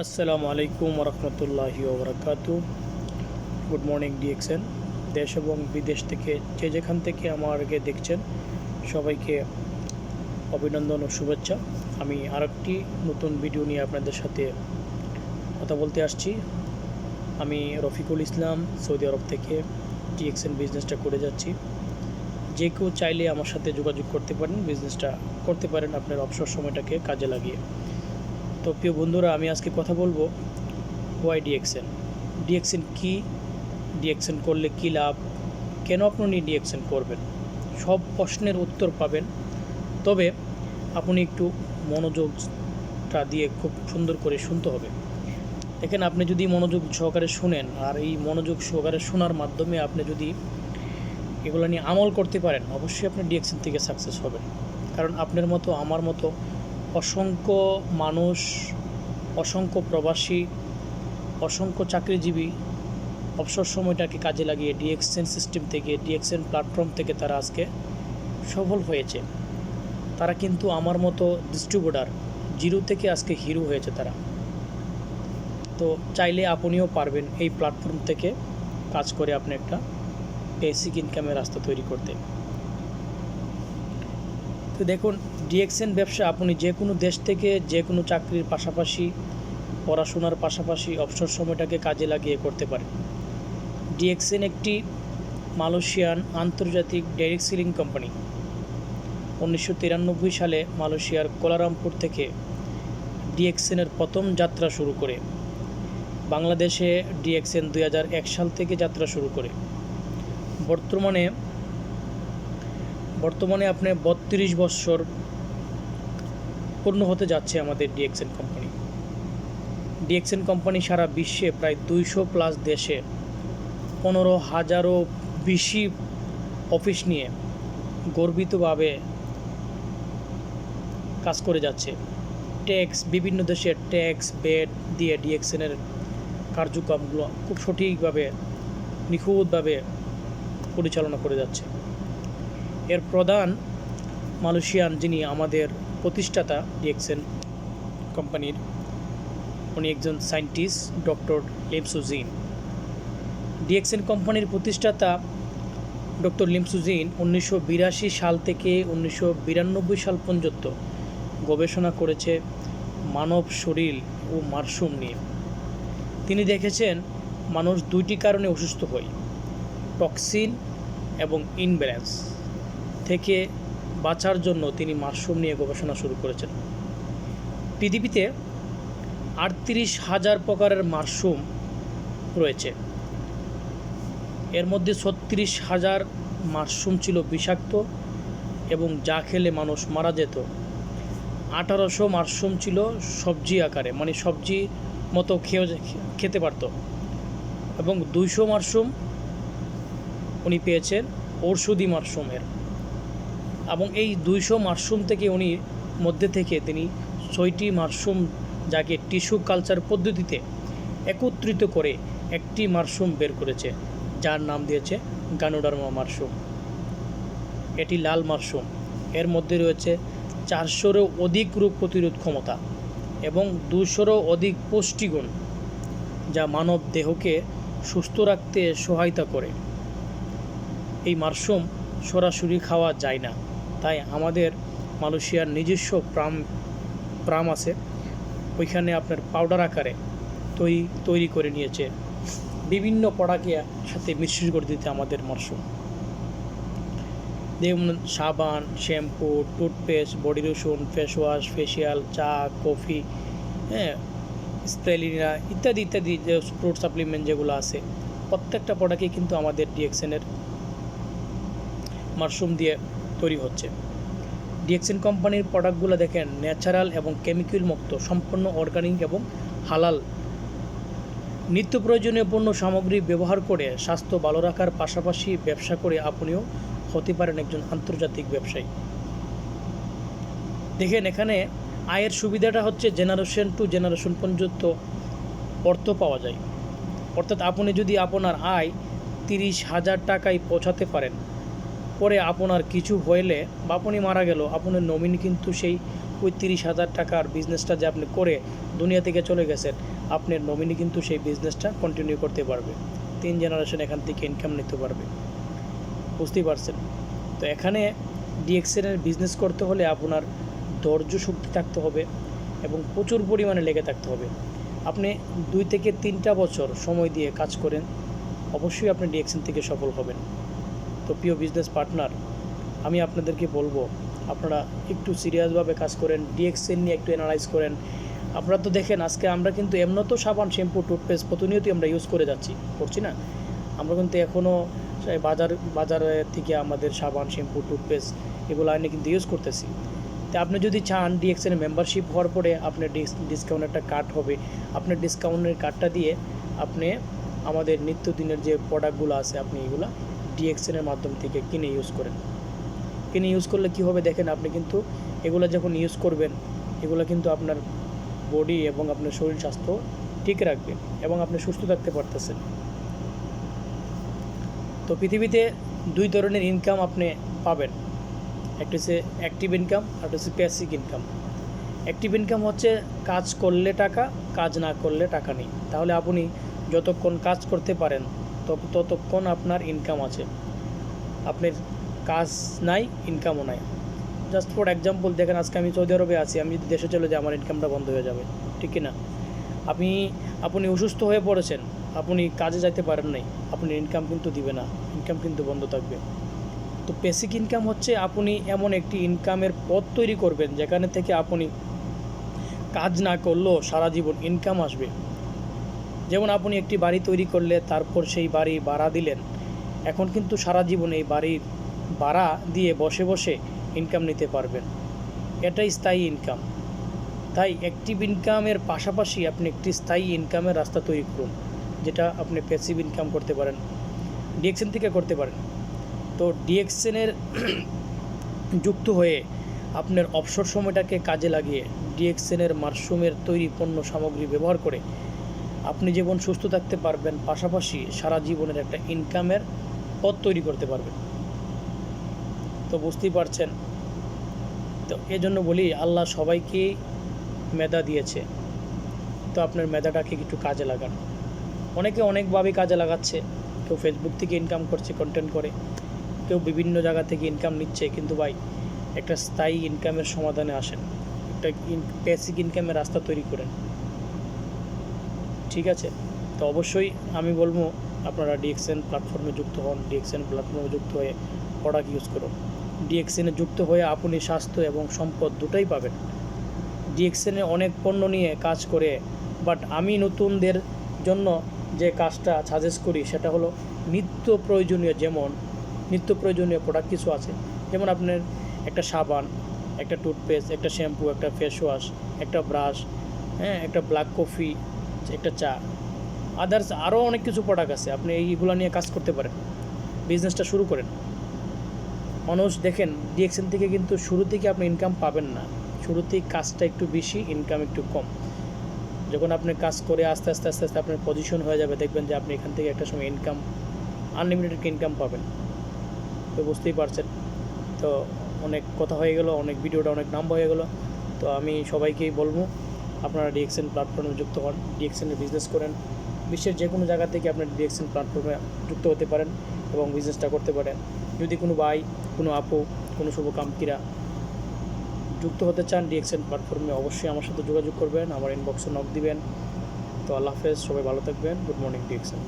আসসালামু আলাইকুম রহমতুল্লাহি ওবরাকাতু। গুড মর্নিং ডিএক্সএন দেশ এবং বিদেশ থেকে যে যেখান থেকে আমাকে দেখছেন, সবাইকে অভিনন্দন ও শুভেচ্ছা। আমি আরেকটি নতুন ভিডিও নিয়ে আপনাদের সাথে কথা বলতে আসছি। আমি রফিকুল ইসলাম, সৌদি আরব থেকে ডিএক্সএন বিজনেসটা করে যাচ্ছি। যে কেউ চাইলে আমার সাথে যোগাযোগ করতে পারেন বিজনেসটা করতে পারেন, আপনার অবসর সময়টাকে কাজে লাগিয়ে। তো প্রিয় বন্ধুরা, আমি আজকে কথা বলব ওয়াই ডিএক্সএন ডিএক্সএন কী? ডিএক্সএন করলে কী লাভ? কেন আপনি ডিএক্সএন করবেন? সব প্রশ্নের উত্তর পাবেন। তবে আপনি একটু মনোযোগটা দিয়ে খুব সুন্দর করে শুনতে হবে। দেখেন, আপনি যদি মনোযোগ সহকারে শুনেন, আর এই মনোযোগ সহকারে শোনার মাধ্যমে আপনি যদি এগুলো নিয়ে আমল করতে পারেন, অবশ্যই আপনি ডিএক্সএন থেকে সাকসেস হবেন। কারণ আপনার মতো, আমার মতো অসংখ্য মানুষ, অসংখ্য প্রবাসী, অসংখ্য চাকরিজীবী অবসর সময়টাকে কাজে লাগিয়ে ডিএক্সএন সিস্টেম থেকে ডিএক্সএন প্ল্যাটফর্ম থেকে তারা আজকে সফল হয়েছে। তারা কিন্তু আমার মতো ডিস্ট্রিবিউটার জিরো থেকে আজকে হিরো হয়েছে তারা। তো চাইলে আপনিও পারবেন এই প্ল্যাটফর্ম থেকে কাজ করে আপনি একটা বেসিক ইনকামের রাস্তা তৈরি করতে। তো দেখুন, ডিএক্সএন ব্যবসা আপনি যে কোনো দেশ থেকে যে কোনো চাকরির পাশাপাশি, পড়াশোনার পাশাপাশি অবসর সময়টাকে কাজে লাগিয়ে করতে পারেন। ডিএক্সএন একটি মালয়েশিয়ান আন্তর্জাতিক ডাইরেক্ট সিলিং কোম্পানি। উনিশশো তিরানব্বই সালে মালয়েশিয়ার কোলারামপুর থেকে ডিএক্সএনের প্রথম যাত্রা শুরু করে। বাংলাদেশে ডিএক্সএন দু হাজার এক সাল থেকে যাত্রা শুরু করে। বর্তমানে বর্তমানে আপনি বত্রিশ বৎসর পূর্ণ হতে যাচ্ছে আমাদের ডিএক্সএন কোম্পানি। ডিএক্সএন কোম্পানি সারা বিশ্বে প্রায় দুইশো প্লাস দেশে পনেরো হাজারও বেশি অফিস নিয়ে গর্বিতভাবে কাজ করে যাচ্ছে। ট্যাক্স, বিভিন্ন দেশের ট্যাক্স, বেড দিয়ে ডিএক্সএনের কার্যক্রমগুলো খুব সঠিকভাবে, নিখুঁতভাবে পরিচালনা করে যাচ্ছে। এর প্রধান মালয়েশিয়ান যিনি আমাদের প্রতিষ্ঠাতা ডিএক্সএন কোম্পানির, উনি একজন সায়েন্টিস্ট, ডক্টর লিমসুজিন। ডিএক্সএন কোম্পানির প্রতিষ্ঠাতা ডক্টর লিমসুজিন উনিশশো বিরাশি সাল থেকে উনিশশো বিরানব্বই সাল পর্যন্ত গবেষণা করেছে মানব শরীর ও মাশরুম নিয়ে। তিনি দেখেছেন মানুষ দুইটি কারণে অসুস্থ হয়, টক্সিন এবং ইনব্যালেন্স। থেকে বাঁচার জন্য তিনি মাশরুম নিয়ে গবেষণা শুরু করেছেন। পৃথিবীতে আটত্রিশ হাজার প্রকারের মাশরুম রয়েছে। এর মধ্যে ছত্রিশ হাজার মাশরুম ছিল বিষাক্ত এবং যা খেলে মানুষ মারা যেত। আঠারোশো মাশরুম ছিল সবজি আকারে মানে সবজি মতো খেয়ে খেতে পারতো। এবং দুইশো মাশরুম উনি পেয়েছেন ঔষধি মাশরুমের। এবং এই দুইশো মাশরুম থেকে উনি মধ্যে থেকে তিনি ছয়টি মাশরুম যাকে টিস্যু কালচার পদ্ধতিতে একত্রিত করে একটি মাশরুম বের করেছে, যার নাম দিয়েছে গানোডার্মা মাশরুম। এটি লাল মাশরুম। এর মধ্যে রয়েছে চারশোরও অধিক রোগ প্রতিরোধ ক্ষমতা এবং দুশোরও অধিক পুষ্টিগুণ, যা মানব দেহকে সুস্থ রাখতে সহায়তা করে। এই মাশরুম সরাসরি খাওয়া যায় না। তাই আমাদের মালয়েশিয়ার নিজস্ব প্রাম প্রাম আছে। ওইখানে আপনার পাউডার আকারে তৈরি তৈরি করে নিয়েছে। বিভিন্ন পড়াকে সাথে মিশ্রিত করে দিতে আমাদের মাশরুম। যেমন সাবান shampoo toothpaste body lotion face wash facial চা কফি হ্যাঁ স্প্রেলিনা ইত্যাদি ইত্যাদি যে ফ্রুট সাপ্লিমেন্ট যেগুলো আছে, প্রত্যেকটা প্রোডাক্টই কিন্তু আমাদের ডিএক্সএনের মাশরুম দিয়ে তৈরি হচ্ছে। ডিএক্সএন কোম্পানির প্রোডাক্টগুলো দেখেন, ন্যাচারাল এবং কেমিক্যাল মুক্ত, সম্পূর্ণ অর্গানিক এবং হালাল। নিত্য প্রয়োজনীয় পণ্য সামগ্রী ব্যবহার করে স্বাস্থ্য ভালো রাখার পাশাপাশি ব্যবসা করে আপনিও হতে পারেন একজন আন্তর্জাতিক ব্যবসায়ী। দেখেন এখানে আয়ের সুবিধাটা হচ্ছে জেনারেশন টু জেনারেশন পর্যন্ত অর্থ পাওয়া যায়। অর্থাৎ আপনি যদি আপনার আয় তিরিশ হাজার টাকায় পৌঁছাতে পারেন পরে আপনার কিছু হইলে বা আপনি মারা গেল, আপনার নমিনি কিন্তু সেই ওই তিরিশ হাজার টাকার বিজনেসটা যে আপনি করে দুনিয়া থেকে চলে গেছেন, আপনার নমিনি কিন্তু সেই বিজনেসটা কন্টিনিউ করতে পারবে। তিন জেনারেশন এখান থেকে ইনকাম নিতে পারবে। বুঝতেই পারছেন? তো এখানে ডিএক্সএনের বিজনেস করতে হলে আপনার ধৈর্য শক্তি থাকতে হবে এবং প্রচুর পরিমাণে লেগে থাকতে হবে। আপনি দুই থেকে তিনটা বছর সময় দিয়ে কাজ করেন, অবশ্যই আপনি ডিএক্সএন থেকে সফল হবেন। তো প্রিয় বিজনেস পার্টনার আমি আপনাদেরকে বলব, আপনারা একটু সিরিয়াসভাবে কাজ করেন ডিএক্সএন নিয়ে একটু অ্যানালাইজ করেন। আপনারা তো দেখেন, আজকে আমরা কিন্তু এমন তো সাবান শ্যাম্পু টুথপেস্ট প্রতিনিয়তই আমরা ইউজ করে যাচ্ছি, করছি না? আমরা কিন্তু এখনও বাজার বাজার থেকে আমাদের সাবান শ্যাম্পু টুথপেস্ট এগুলো আইনে কিন্তু ইউজ করতেছি। তো আপনি যদি চান ডিএক্সএন মেম্বারশিপ হওয়ার পরে আপনার ডিসকাউন্ট একটা কার্ড হবে। আপনার ডিসকাউন্টের কার্ডটা দিয়ে আপনি আমাদের নিত্যদিনের যে প্রোডাক্টগুলো আছে, আপনি এগুলো ডিএক্সএনের মাধ্যম থেকে কিনে ইউজ করেন। কিনে ইউজ করলে কি হবে দেখেন, আপনি কিন্তু এগুলো যখন ইউজ করবেন, এগুলো কিন্তু আপনার বডি এবং আপনার শরীর স্বাস্থ্য ঠিক রাখবে এবং আপনি সুস্থ থাকতে পারতেছেন। তো পৃথিবীতে দুই ধরনের ইনকাম আপনি পাবেন। একটা হচ্ছে অ্যাক্টিভ ইনকাম আর হচ্ছে প্যাসিভ ইনকাম অ্যাক্টিভ ইনকাম হচ্ছে কাজ করলে টাকা, কাজ না করলে টাকা নেই। তাহলে আপনি যতক্ষণ কাজ করতে পারেন ততক্ষণ আপনার ইনকাম আছে। আপনার কাজ নাই ইনকামও নাই। জাস্ট ফর এক্সাম্পল দেখেন আজকে আমি সৌদি আরবে আছি, আমি যদি দেশে চলে যাই, আমার ইনকামটা বন্ধ হয়ে যাবে। ঠিক না আপনি আপনি অসুস্থ হয়ে পড়েছেন, আপনি কাজে যাইতে পারেন নাই আপনি ইনকাম কিন্তু দিবে না ইনকাম কিন্তু বন্ধ থাকবে। তো বেসিক ইনকাম হচ্ছে আপনি এমন একটি ইনকামের পথ তৈরি করবেন, যেখানে থেকে আপনি কাজ না করলেও সারা জীবন ইনকাম আসবে। যেমন আপনি একটি বাড়ি তৈরি করলে তারপর সেই বাড়ি ভাড়া দিলেন, এখন কিন্তু সারা জীবন এই বাড়ির ভাড়া দিয়ে বসে বসে ইনকাম নিতে পারবেন। এটাই স্থায়ী ইনকাম তাই অ্যাক্টিভ ইনকামের পাশাপাশি আপনি একটি স্থায়ী ইনকামের রাস্তা তৈরি করুন, যেটা আপনি প্যাসিভ ইনকাম করতে পারেন ডিএক্সএন থেকে করতে পারেন। তো ডিএক্সএনের যুক্ত হয়ে আপনার অবসর সময়টাকে কাজে লাগিয়ে ডিএক্সএনের মাশরুমের তৈরি পণ্য সামগ্রী ব্যবহার করে আপনি যেমন সুস্থ থাকতে পারবেন, পাশাপাশি সারা জীবনের একটা ইনকামের পথ তৈরি করতে পারবেন। তো বুঝতেই পারছেন? তো এজন্য বলি, আল্লাহ সবাইকে মেধা দিয়েছে। তো আপনার মেধাটাকে একটু কাজে লাগান। অনেকে অনেকভাবে কাজে লাগাচ্ছে। কেউ ফেসবুক থেকে ইনকাম করছে কন্টেন্ট করে, কেউ বিভিন্ন জায়গা থেকে ইনকাম নিচ্ছে, কিন্তু ভাই, একটা স্থায়ী ইনকামের সমাধানে আসেন। একটা বেসিক ইনকামের রাস্তা তৈরি করেন। ঠিক আছে? তো অবশ্যই আমি বলব, আপনারা ডিএক্সএন প্ল্যাটফর্মে যুক্ত হন। ডিএক্সএন প্ল্যাটফর্মে যুক্ত হয়ে প্রোডাক্ট ইউজ করুন। ডিএক্সএনে যুক্ত হয়ে আপনি স্বাস্থ্য এবং সম্পদ দুটোই পাবেন। ডিএক্সএনে অনেক পণ্য নিয়ে কাজ করে বাট আমি নতুনদের জন্য যে কাজটা সাজেস্ট করি, সেটা হলো নিত্য প্রয়োজনীয় যেমন, নিত্য প্রয়োজনীয় প্রোডাক্ট কিছু আছে। যেমন আপনার একটা সাবান, একটা টুথপেস্ট একটা শ্যাম্পু একটা ফেস ওয়াশ একটা ব্রাশ হ্যাঁ একটা ব্ল্যাক কফি একটা চা। আদার্স আরও অনেক কিছু প্রোডাক্ট আছে, আপনি এইগুলো নিয়ে কাজ করতে পারেন। বিজনেসটা শুরু করেন। মানুষ দেখেন ডিএক্সএন থেকে কিন্তু শুরু থেকে আপনি ইনকাম পাবেন না। শুরুতেই কাজটা একটু বেশি ইনকাম একটু কম। যখন আপনি কাজ করে আস্তে আস্তে আস্তে আস্তে আপনার পজিশন হয়ে যাবে, দেখবেন যে আপনি এখান থেকে একটা সময় ইনকাম আনলিমিটেড ইনকাম পাবেন। তো বুঝতেই পারছেন। তো অনেক কথা হয়ে গেল, অনেক ভিডিওটা অনেক নাম হয়ে গেল। তো আমি সবাইকেই বলব আপনারা ডিএক্সএন প্ল্যাটফর্মে যুক্ত হন ডিএক্সএনের বিজনেস করেন। বিশ্বের যে কোনো জায়গা থেকে আপনার ডিএক্সএন প্ল্যাটফর্মে যুক্ত হতে পারেন এবং বিজনেসটা করতে পারেন। যদি কোনো ভাই, কোনো আপু, কোনো শুভকামকিরা যুক্ত হতে চান ডিএক্সএন প্ল্যাটফর্মে অবশ্যই আমার সাথে যোগাযোগ করবেন। আমার ইনবক্সে নক দিবেন। তো আল্লাহ হাফেজ, সবাই ভালো থাকবেন। Good morning DXN